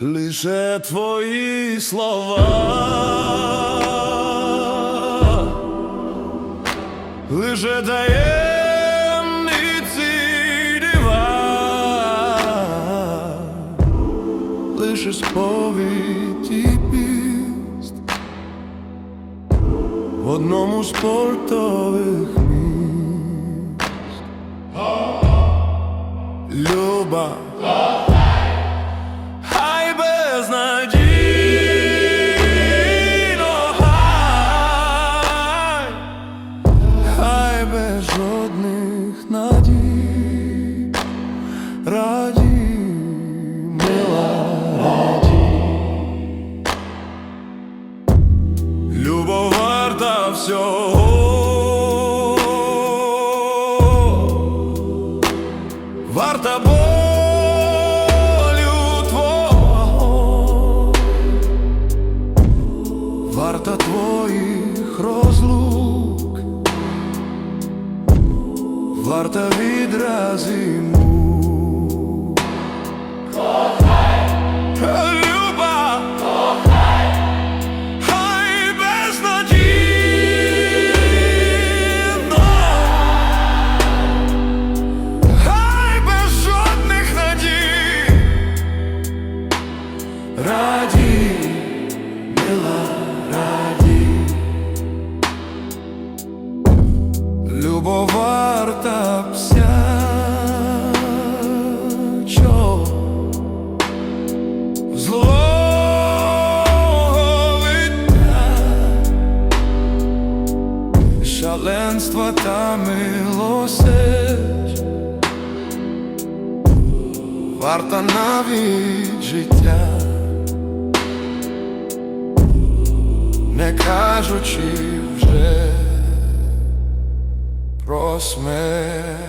Лише твої слова, лише таємниці дива, лише сповідь і піст. В одному з портових всього. Варта болю твого, варта твоїх розлук, варта відрази мук. Раді, мила, раді. Любов варта вся чого Злого виття Шаленства та милосердя. Варта навіть життя, не кажучи вже про смерть.